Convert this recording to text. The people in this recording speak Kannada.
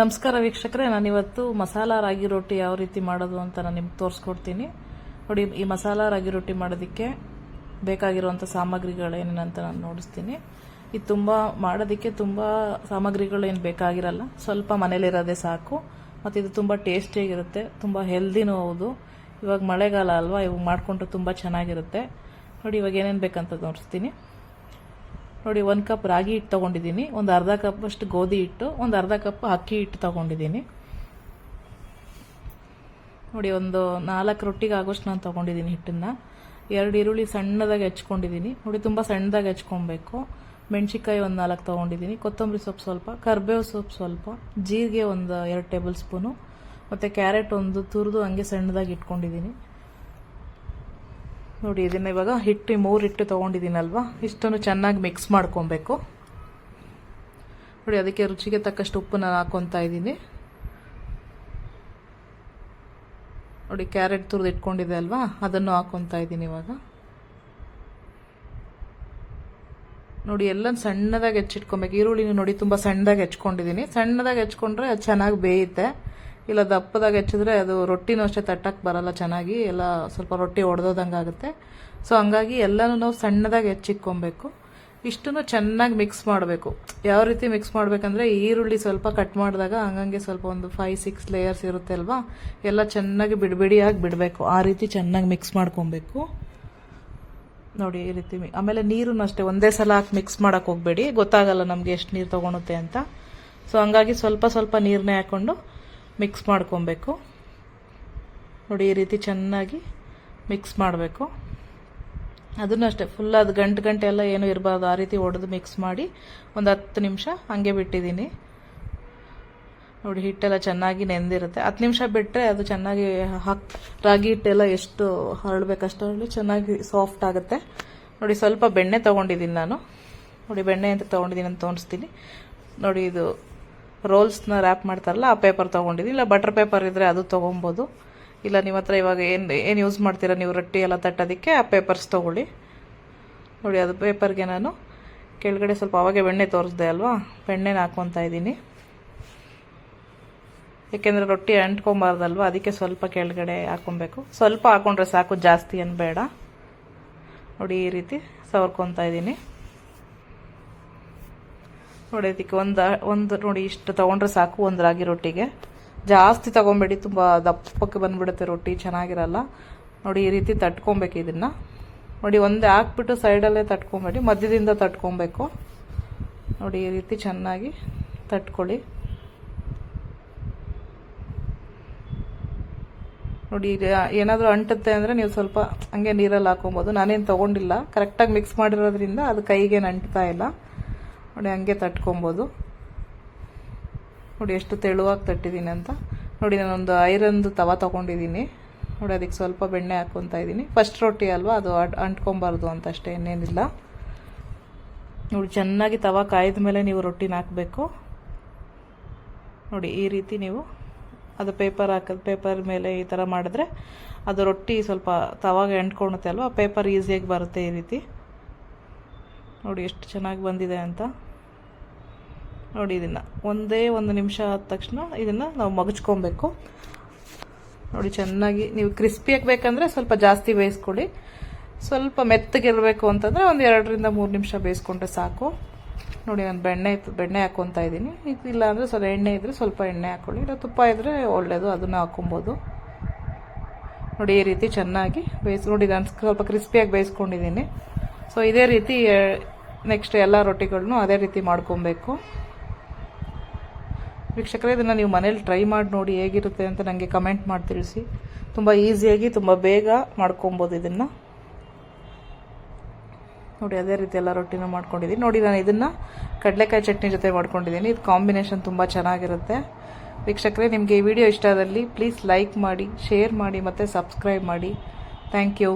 ನಮಸ್ಕಾರ ವೀಕ್ಷಕರೇ ನಾನು ಇವತ್ತು ಮಸಾಲ ರಾಗಿ ರೊಟ್ಟಿ ಯಾವ ರೀತಿ ಮಾಡೋದು ಅಂತ ನಾನು ನಿಮ್ಗೆ ತೋರಿಸ್ಕೊಡ್ತೀನಿ. ನೋಡಿ, ಈ ಮಸಾಲ ರಾಗಿ ರೊಟ್ಟಿ ಮಾಡೋದಕ್ಕೆ ಬೇಕಾಗಿರುವಂಥ ಸಾಮಗ್ರಿಗಳೇನಂತ ನಾನು ನೋಡಿಸ್ತೀನಿ. ಇದು ತುಂಬ ಮಾಡೋದಕ್ಕೆ ತುಂಬ ಸಾಮಗ್ರಿಗಳೇನು ಬೇಕಾಗಿರಲ್ಲ, ಸ್ವಲ್ಪ ಮನೇಲಿರೋದೇ ಸಾಕು. ಮತ್ತು ಇದು ತುಂಬ ಟೇಸ್ಟಿಯಾಗಿರುತ್ತೆ, ತುಂಬ ಹೆಲ್ದಿನೂ ಹೌದು. ಇವಾಗ ಮಳೆಗಾಲ ಅಲ್ವಾ, ಇವಾಗ ಮಾಡಿಕೊಂಡ್ರೆ ತುಂಬ ಚೆನ್ನಾಗಿರುತ್ತೆ. ನೋಡಿ, ಇವಾಗ ಏನೇನು ಬೇಕಂತ ತೋರಿಸ್ತೀನಿ. ನೋಡಿ, ಒಂದು ಕಪ್ ರಾಗಿ ಹಿಟ್ಟು ತೊಗೊಂಡಿದ್ದೀನಿ. ಒಂದು ಅರ್ಧ ಕಪ್ ಅಷ್ಟು ಗೋಧಿ ಹಿಟ್ಟು, ಒಂದು ಅರ್ಧ ಕಪ್ ಅಕ್ಕಿ ಹಿಟ್ಟು ತೊಗೊಂಡಿದ್ದೀನಿ. ನೋಡಿ, ಒಂದು ನಾಲ್ಕು ರೊಟ್ಟಿಗೆ ಆಗೋಷ್ಟು ನಾನು ತೊಗೊಂಡಿದ್ದೀನಿ ಹಿಟ್ಟನ್ನು. ಎರಡು ಈರುಳ್ಳಿ ಸಣ್ಣದಾಗಿ ಹೆಚ್ಕೊಂಡಿದ್ದೀನಿ. ನೋಡಿ, ತುಂಬ ಸಣ್ಣದಾಗಿ ಹೆಚ್ಕೊಬೇಕು. ಮೆಣಸಿನ್ಕಾಯಿ ಒಂದು ನಾಲ್ಕು ತೊಗೊಂಡಿದ್ದೀನಿ. ಕೊತ್ತಂಬರಿ ಸೊಪ್ಪು ಸ್ವಲ್ಪ, ಕರ್ಬೇವು ಸೊಪ್ಪು ಸ್ವಲ್ಪ, ಜೀರಿಗೆ ಒಂದು ಎರಡು ಟೇಬಲ್ ಸ್ಪೂನು, ಮತ್ತು ಕ್ಯಾರೆಟ್ ಒಂದು ತುರಿದು ಹಂಗೆ ಸಣ್ಣದಾಗಿ ಇಟ್ಕೊಂಡಿದ್ದೀನಿ. ನೋಡಿ, ಇದನ್ನು ಇವಾಗ ಹಿಟ್ಟು ಮೂರು ಹಿಟ್ಟು ತೊಗೊಂಡಿದ್ದೀನಲ್ವಾ? ಇಷ್ಟನ್ನು ಚೆನ್ನಾಗಿ ಮಿಕ್ಸ್ ಮಾಡ್ಕೊಬೇಕು. ನೋಡಿ, ಅದಕ್ಕೆ ರುಚಿಗೆ ತಕ್ಕಷ್ಟು ಉಪ್ಪು ನಾನು ಹಾಕ್ಕೊತಾ ಇದ್ದೀನಿ. ನೋಡಿ, ಕ್ಯಾರೆಟ್ ತುರಿದು ಇಟ್ಕೊಂಡಿದೆ ಅಲ್ವಾ? ಅದನ್ನು ಹಾಕ್ಕೊತಾ ಇದ್ದೀನಿ ಇವಾಗ. ನೋಡಿ ಎಲ್ಲ ಸಣ್ಣದಾಗಿ ಹೆಚ್ಚಿಟ್ಕೊಬೇಕು. ಈರುಳ್ಳಿನೂ ನೋಡಿ, ತುಂಬ ಸಣ್ಣದಾಗಿ ಹೆಚ್ಕೊಂಡಿದ್ದೀನಿ ಸಣ್ಣದಾಗಿ ಹೆಚ್ಕೊಂಡ್ರೆ ಅದು ಚೆನ್ನಾಗಿ ಬೇಯುತ್ತೆ. ಇಲ್ಲ, ದಪ್ಪದಾಗ ಹೆಚ್ಚಿದ್ರೆ ಅದು ರೊಟ್ಟಿನೂ ಅಷ್ಟೇ ತಟ್ಟಕ್ಕೆ ಬರಲ್ಲ ಚೆನ್ನಾಗಿ. ಎಲ್ಲ ಸ್ವಲ್ಪ ರೊಟ್ಟಿ ಒಡೆದೋದಂಗೆ ಆಗುತ್ತೆ. ಸೊ ಹಂಗಾಗಿ ಎಲ್ಲನೂ ನಾವು ಸಣ್ಣದಾಗಿ ಹೆಚ್ಚಿಕ್ಕೊಬೇಕು. ಇಷ್ಟನ್ನು ಚೆನ್ನಾಗಿ ಮಿಕ್ಸ್ ಮಾಡಬೇಕು. ಯಾವ ರೀತಿ ಮಿಕ್ಸ್ ಮಾಡಬೇಕಂದ್ರೆ ಈರುಳ್ಳಿ ಸ್ವಲ್ಪ ಕಟ್ ಮಾಡಿದಾಗ ಹಂಗಂಗೆ ಸ್ವಲ್ಪ ಒಂದು ಫೈವ್ ಸಿಕ್ಸ್ ಲೇಯರ್ಸ್ ಇರುತ್ತೆ ಅಲ್ವಾ? ಎಲ್ಲ ಚೆನ್ನಾಗಿ ಬಿಡಿಬಿಡಿಯಾಗಿ ಬಿಡಬೇಕು. ಆ ರೀತಿ ಚೆನ್ನಾಗಿ ಮಿಕ್ಸ್ ಮಾಡ್ಕೊಬೇಕು. ನೋಡಿ, ಈ ರೀತಿ ಆಮೇಲೆ ನೀರನ್ನು ಅಷ್ಟೇ ಒಂದೇ ಸಲ ಹಾಕಿ ಮಿಕ್ಸ್ ಮಾಡೋಕೆ ಹೋಗಬೇಡಿ. ಗೊತ್ತಾಗಲ್ಲ ನಮಗೆ ಎಷ್ಟು ನೀರು ತೊಗೊಳುತ್ತೆ ಅಂತ. ಸೊ ಹಂಗಾಗಿ ಸ್ವಲ್ಪ ಸ್ವಲ್ಪ ನೀರನ್ನೇ ಹಾಕ್ಕೊಂಡು ಮಿಕ್ಸ್ ಮಾಡ್ಕೊಬೇಕು. ನೋಡಿ, ಈ ರೀತಿ ಚೆನ್ನಾಗಿ ಮಿಕ್ಸ್ ಮಾಡಬೇಕು. ಅದನ್ನು ಅಷ್ಟೇ ಫುಲ್ ಅದು ಗಂಟು ಗಂಟೆ ಎಲ್ಲ ಏನೂ ಇರಬಾರ್ದು. ಆ ರೀತಿ ಒಡೆದು ಮಿಕ್ಸ್ ಮಾಡಿ ಒಂದು ಹತ್ತು ನಿಮಿಷ ಹಾಗೆ ಬಿಟ್ಟಿದ್ದೀನಿ. ನೋಡಿ, ಹಿಟ್ಟೆಲ್ಲ ಚೆನ್ನಾಗಿ ನೆಂದಿರುತ್ತೆ. ಹತ್ತು ನಿಮಿಷ ಬಿಟ್ಟರೆ ಅದು ಚೆನ್ನಾಗಿ ಹಾಕ್, ರಾಗಿ ಹಿಟ್ಟೆಲ್ಲ ಎಷ್ಟು ಹರಳಬೇಕಷ್ಟು ಹರಳಿ ಚೆನ್ನಾಗಿ ಸಾಫ್ಟ್ ಆಗುತ್ತೆ. ನೋಡಿ, ಸ್ವಲ್ಪ ಬೆಣ್ಣೆ ತೊಗೊಂಡಿದ್ದೀನಿ ನಾನು. ನೋಡಿ, ಬೆಣ್ಣೆ ಅಂತ ತೊಗೊಂಡಿದ್ದೀನಿ ಅಂತ ತೋರಿಸ್ತೀನಿ. ನೋಡಿ, ಇದು ರೋಲ್ಸ್ನ ರ್ಯಾಪ್ ಮಾಡ್ತಾರಲ್ಲ, ಆ ಪೇಪರ್ ತೊಗೊಂಡಿದ್ದೀನಿ ಇಲ್ಲ ಬಟರ್ ಪೇಪರ್ ಇದ್ದರೆ ಅದು ತೊಗೊಬೋದು. ಇಲ್ಲ ನಿಮ್ಮ ಹತ್ರ ಇವಾಗ ಏನು ಏನು ಯೂಸ್ ಮಾಡ್ತೀರಾ? ನೀವು ರೊಟ್ಟಿ ಎಲ್ಲ ತಟ್ಟೋದಕ್ಕೆ ಆ ಪೇಪರ್ಸ್ ತೊಗೊಳ್ಳಿ. ನೋಡಿ, ಅದು ಪೇಪರ್ಗೆ ನಾನು ಕೆಳಗಡೆ ಸ್ವಲ್ಪ ಅವಾಗೆ ಬೆಣ್ಣೆ ತೋರಿಸ್ದೆ ಅಲ್ವಾ? ಬೆಣ್ಣೆನ ಹಾಕ್ಕೊತಾ ಇದ್ದೀನಿ. ಏಕೆಂದರೆ ರೊಟ್ಟಿ ಅಂಟ್ಕೊಬಾರ್ದಲ್ವ? ಅದಕ್ಕೆ ಸ್ವಲ್ಪ ಕೆಳಗಡೆ ಹಾಕ್ಕೊಬೇಕು ಸ್ವಲ್ಪ ಹಾಕೊಂಡ್ರೆ ಸಾಕು, ಜಾಸ್ತಿ ಏನು ಬೇಡ. ನೋಡಿ, ಈ ರೀತಿ ಸವರ್ಕೊತಾ ಇದ್ದೀನಿ. ನೋಡಿ ಅದಕ್ಕೆ ಒಂದು ಒಂದು ನೋಡಿ, ಇಷ್ಟು ತೊಗೊಂಡ್ರೆ ಸಾಕು ಒಂದು ರಾಗಿ ರೊಟ್ಟಿಗೆ. ಜಾಸ್ತಿ ತೊಗೊಬೇಡಿ, ತುಂಬ ದಪ್ಪಕ್ಕೆ ಬಂದ್ಬಿಡುತ್ತೆ ರೊಟ್ಟಿ, ಚೆನ್ನಾಗಿರಲ್ಲ. ನೋಡಿ, ಈ ರೀತಿ ತಟ್ಕೊಬೇಕು ಇದನ್ನು. ನೋಡಿ, ಒಂದೇ ಹಾಕ್ಬಿಟ್ಟು ಸೈಡಲ್ಲೇ ತಟ್ಕೊಬೇಡಿ, ಮಧ್ಯದಿಂದ ತಟ್ಕೊಬೇಕು. ನೋಡಿ, ಈ ರೀತಿ ಚೆನ್ನಾಗಿ ತಟ್ಕೊಳ್ಳಿ. ನೋಡಿ ಏನಾದರೂ ಅಂಟುತ್ತೆ ಅಂದರೆ ನೀವು ಸ್ವಲ್ಪ ಹಂಗೆ ನೀರಲ್ಲಿ ಹಾಕೊಬೋದು. ನಾನೇನು ತೊಗೊಂಡಿಲ್ಲ. ಕರೆಕ್ಟಾಗಿ ಮಿಕ್ಸ್ ಮಾಡಿರೋದ್ರಿಂದ ಅದು ಕೈಗೇನು ಅಂಟ್ತಾ ಇಲ್ಲ. ನೋಡಿ, ಹಂಗೆ ತಟ್ಕೊಬೋದು. ನೋಡಿ, ಎಷ್ಟು ತೆಳುವಾಗಿ ತಟ್ಟಿದ್ದೀನಿ ಅಂತ. ನೋಡಿ, ನಾನೊಂದು ಐರನ್ದು ತವ ತೊಗೊಂಡಿದ್ದೀನಿ. ನೋಡಿ, ಅದಕ್ಕೆ ಸ್ವಲ್ಪ ಬೆಣ್ಣೆ ಹಾಕ್ಕೊತಾ ಇದ್ದೀನಿ. ಫಸ್ಟ್ ರೊಟ್ಟಿ ಅಲ್ವಾ, ಅದು ಅಡ್, ಅಂಟ್ಕೊಬಾರ್ದು ಅಂತ ಅಷ್ಟೇ, ಇನ್ನೇನಿಲ್ಲ. ನೋಡಿ, ಚೆನ್ನಾಗಿ ತವ ಕಾಯ್ದ ಮೇಲೆ ನೀವು ರೊಟ್ಟಿನ ಹಾಕಬೇಕು. ನೋಡಿ, ಈ ರೀತಿ ನೀವು ಅದು ಪೇಪರ್ ಹಾಕೋದು ಪೇಪರ್ ಮೇಲೆ ಈ ಥರ ಮಾಡಿದ್ರೆ ಅದು ರೊಟ್ಟಿ ಸ್ವಲ್ಪ ತವಾಗ ಅಂಟ್ಕೊಳುತ್ತೆ ಅಲ್ವಾ, ಪೇಪರ್ ಈಸಿಯಾಗಿ ಬರುತ್ತೆ ಈ ರೀತಿ. ನೋಡಿ, ಎಷ್ಟು ಚೆನ್ನಾಗಿ ಬಂದಿದೆ ಅಂತ. ನೋಡಿ ಇದನ್ನು. ಒಂದೇ ಒಂದು ನಿಮಿಷ ಆದ ತಕ್ಷಣ ಇದನ್ನು ನಾವು ಮಗಚ್ಕೊಬೇಕು. ನೋಡಿ ಚೆನ್ನಾಗಿ ನೀವು ಕ್ರಿಸ್ಪಿಯಾಗಿ ಬೇಕಂದರೆ ಸ್ವಲ್ಪ ಜಾಸ್ತಿ ಬೇಯಿಸ್ಕೊಳ್ಳಿ. ಸ್ವಲ್ಪ ಮೆತ್ತಗಿರಬೇಕು ಅಂತಂದರೆ ಒಂದು ಎರಡರಿಂದ ಮೂರು ನಿಮಿಷ ಬೇಯಿಸ್ಕೊಂಡ್ರೆ ಸಾಕು. ನೋಡಿ ನಾನು ಬೆಣ್ಣೆ ಬೆಣ್ಣೆ ಹಾಕ್ಕೊತಾ ಇದ್ದೀನಿ. ಇಲ್ಲ ಅಂದರೆ ಸ್ವಲ್ಪ ಎಣ್ಣೆ ಇದ್ದರೆ ಸ್ವಲ್ಪ ಎಣ್ಣೆ ಹಾಕ್ಕೊಳ್ಳಿ ಇಲ್ಲ ತುಪ್ಪ ಇದ್ದರೆ ಒಳ್ಳೆಯದು ಅದನ್ನು ಹಾಕ್ಕೊಬೋದು ನೋಡಿ ಈ ರೀತಿ ಚೆನ್ನಾಗಿ ಬೇಯಿಸ್, ನೋಡಿ ನಾನು ಸ್ವಲ್ಪ ಕ್ರಿಸ್ಪಿಯಾಗಿ ಬೇಯಿಸ್ಕೊಂಡಿದ್ದೀನಿ. ಸೊ ಇದೇ ರೀತಿ ನೆಕ್ಸ್ಟ್ ಎಲ್ಲ ರೊಟ್ಟಿಗಳನ್ನೂ ಅದೇ ರೀತಿ ಮಾಡ್ಕೊಬೇಕು. ವೀಕ್ಷಕರೇ, ಇದನ್ನು ನೀವು ಮನೇಲಿ ಟ್ರೈ ಮಾಡಿ ನೋಡಿ ಹೇಗಿರುತ್ತೆ ಅಂತ ನನಗೆ ಕಮೆಂಟ್ ಮಾಡಿ ತಿಳಿಸಿ. ತುಂಬ ಈಸಿಯಾಗಿ ತುಂಬ ಬೇಗ ಮಾಡ್ಕೊಬೋದು ಇದನ್ನು. ನೋಡಿ, ಅದೇ ರೀತಿ ಎಲ್ಲ ರೊಟ್ಟಿನೂ ಮಾಡ್ಕೊಂಡಿದ್ದೀನಿ. ನೋಡಿ, ನಾನು ಇದನ್ನು ಕಡಲೆಕಾಯಿ ಚಟ್ನಿ ಜೊತೆ ಮಾಡ್ಕೊಂಡಿದ್ದೀನಿ. ಇದು ಕಾಂಬಿನೇಷನ್ ತುಂಬ ಚೆನ್ನಾಗಿರುತ್ತೆ. ವೀಕ್ಷಕರೇ, ನಿಮಗೆ ಈ ವಿಡಿಯೋ ಇಷ್ಟ ಆದಲ್ಲಿ ಪ್ಲೀಸ್ ಲೈಕ್ ಮಾಡಿ ಶೇರ್ ಮಾಡಿ ಮತ್ತು ಸಬ್ಸ್ಕ್ರೈಬ್ ಮಾಡಿ. Thank you